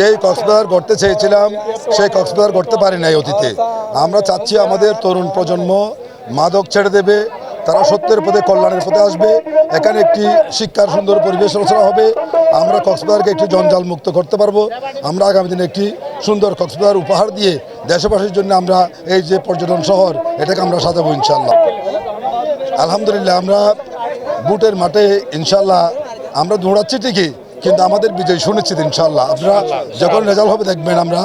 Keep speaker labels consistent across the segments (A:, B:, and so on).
A: যেই কক্সবাজার গড়তে চেয়েছিলাম, সেই কক্সবাজার গড়তে পারি নাই অতীতে। আমরা চাচ্ছি আমাদের তরুণ প্রজন্ম মাদক ছেড়ে দেবে, তারা সত্যের পথে, কল্যাণের পথে আসবে। এখানে একটি শিক্ষার সুন্দর পরিবেশ রচনা হবে। আমরা কক্সবাজারকে একটি জঞ্জাল মুক্ত করতে পারব। আমরা আগামী দিনে একটি সুন্দর কক্সবাজার উপহার দিয়ে দেশবাসীর জন্য আমরা এই যে পর্যটন শহর, এটাকে আমরা সাজাবো ইনশাল্লাহ আলহামদুলিল্লাহ, আমরা বুটের মাঠে ইনশাল্লাহ আমরা দৌড়াচ্ছি ঠিকই। কিন্তু আমাদের বিজয় সুনিশ্চিত ইনশাল্লাহ আপনারা যখন রেজাল্ট হবে দেখবেন আমরা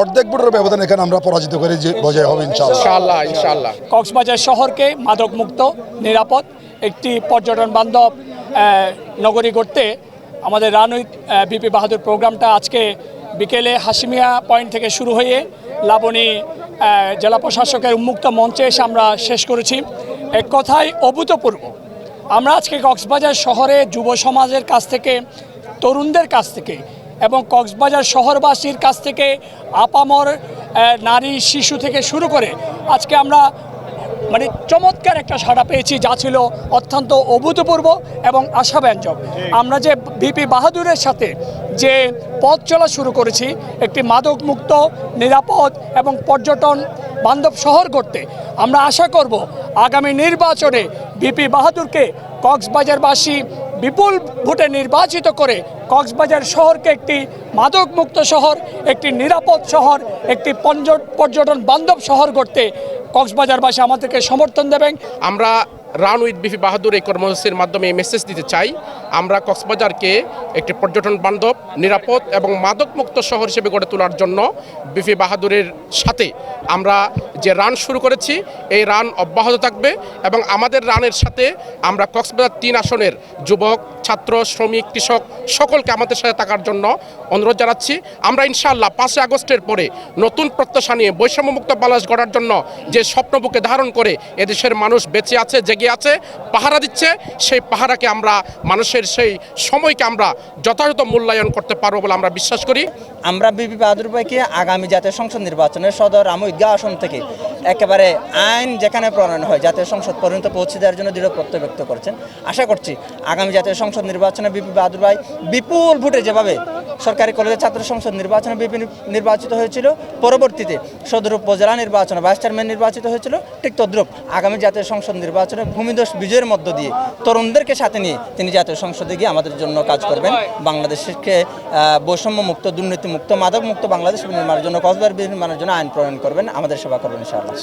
A: অর্ধেক বুটের ব্যবধান এখানে আমরা পরাজিত করে যে বজায় হবে ইনশাল্লাহ
B: ইনশাআল্লাহ ইনশাআল্লাহ।
C: কক্সবাজার শহরকে মাদকমুক্ত নিরাপদ একটি পর্যটন বান্ধব নগরী করতে আমাদের রানুই বিপি বাহাদুর প্রোগ্রামটা আজকে বিকেলে হাসিমিয়া পয়েন্ট থেকে শুরু হয়ে লাবণী জেলা প্রশাসকের উন্মুক্ত মঞ্চে এসে আমরা শেষ করেছি। এক কথায় অভূতপূর্ব। আমরা আজকে কক্সবাজার শহরে যুব সমাজের কাছ থেকে তরুণদের কাছ থেকে এবং কক্সবাজার শহরবাসীর কাছ থেকে আপামর নারী শিশু থেকে শুরু করে আজকে আমরা মানে চমৎকার একটা সাড়া পেয়েছি যা ছিল অত্যন্ত অভূতপূর্ব এবং আশাব্যঞ্জক। আমরা যে বিপি বাহাদুরের সাথে যে পথ চলা শুরু করেছি একটি মাদকমুক্ত নিরাপদ এবং পর্যটন বান্ধব শহর করতে আমরা আশা করব আগামী নির্বাচনে বিপি বাহাদুরকে কক্সবাজারবাসী বিপুল ভোটে নির্বাচিত করে কক্সবাজার শহরকে একটি মাদকমুক্ত শহর, একটি নিরাপদ শহর, একটি পর্যটন বান্ধব শহর করতে কক্সবাজারবাসী আমাদেরকে সমর্থন দেবেন।
B: আমরা রান উইথ বিপি বাহাদুর এই কর্মসূচির মাধ্যমে মেসেজ দিতে চাই। আমরা কক্সবাজারকে একটি পর্যটন বান্ধব, নিরাপদ এবং মাদকমুক্ত শহর হিসেবে গড়ে তোলার জন্য বিপি বাহাদুরের সাথে আমরা যে রান শুরু করেছি, এই রান অব্যাহত থাকবে এবং আমাদের রানের সাথে আমরা কক্সবাজার তিন আসনের যুবক, ছাত্র, শ্রমিক, কৃষক সকলকে আমাদের সাথে থাকার জন্য অনুরোধ জানাচ্ছি। আমরা ইনশাআল্লাহ পাঁচই আগস্টের পরে নতুন প্রত্যাশা নিয়ে বৈষম্যমুক্ত বাংলাদেশ গড়ার জন্য যে স্বপ্নবুকে ধারণ করে এদেশের মানুষ বেঁচে আছে, জেগে আছে, পাহারা দিচ্ছে, সেই পাহারাকে আমরা মানুষের সেই সময়কে আমরা যথাযথ মূল্যায়ন করতে পারব বলে আমরা বিশ্বাস করি।
D: আমরা বিপি বাহাদুর ভাইকে আগামী জাতীয় সংসদ নির্বাচনের সদর আমুদ্গা আসন থেকে একেবারে আইন যেখানে প্রণয়ন হয়, জাতীয় সংসদ পর্যন্ত পৌঁছে দেওয়ার জন্য দৃঢ় প্রত্যয় ব্যক্ত করছেন। আশা করছি আগামী জাতীয় সংসদ নির্বাচনে বিপি বাহাদুর ভাই বিপুল ভোটে যেভাবে সরকারি কলেজের ছাত্র সংসদ নির্বাচনে বিপি নির্বাচিত হয়েছিল। পরবর্তীতে সদর উপজেলা নির্বাচনে ভাইস চেয়ারম্যান নির্বাচিত হয়েছিল। ঠিক তদ্রুপ আগামী জাতীয় সংসদ নির্বাচনে ভূমিদোষ বিজয়ের মধ্য দিয়ে তরুণদেরকে সাথে নিয়ে তিনি জাতীয় সংসদে গিয়ে আমাদের জন্য কাজ করবেন। বাংলাদেশকে আহ, বৈষম্যমুক্ত দুর্নীতিমুক্ত মাদকমুক্ত বাংলাদেশ নির্মাণের জন্য কক্সবাজার নির্মাণের জন্য আইন প্রণয়ন করবেন। আমাদের সেবা করবেন ইনশাআল্লাহ।